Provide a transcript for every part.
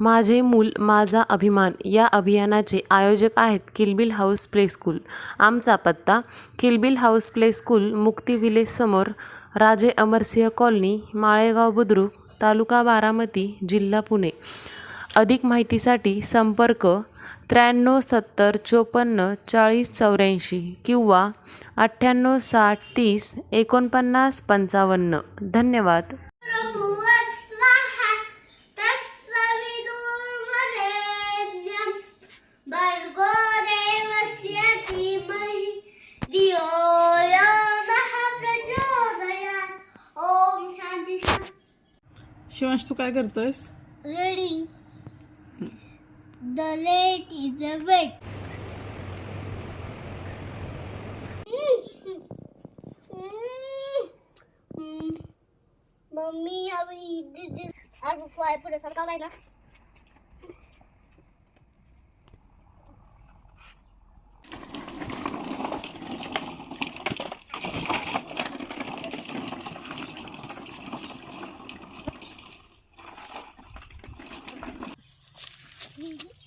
माझे मूल माझा अभिमान या अभियानाचे आयोजक आहेत किलबिल हाऊस प्ले स्कूल. आमचा पत्ता किलबिल हाऊस प्ले स्कूल मुक्ती विलेसमोर राजे अमरसिंह कॉलनी माळेगाव बुद्रुक तालुका बारामती जिल्हा पुणे. अधिक माहितीसाठी संपर्क त्र्याण्णव सत्तर चोपन्न चाळीस चौऱ्याऐंशी किंवा अठ्ठ्याण्णव साठ तीस एकोणपन्नास पंचावन्न. धन्यवाद. शिवांश तू काय करतोयस? Reading the late is a wait mummy अभी आज फ्लाय पुढे सरकावलाय ना Mm-hmm.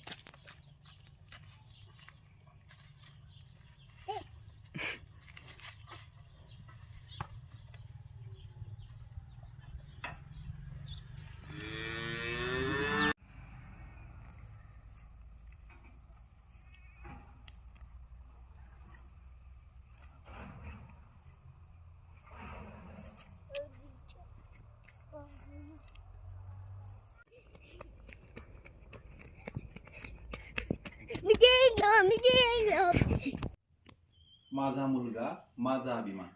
मी गेलो मी गेलो. माझा मुलगा माझा अभिमान.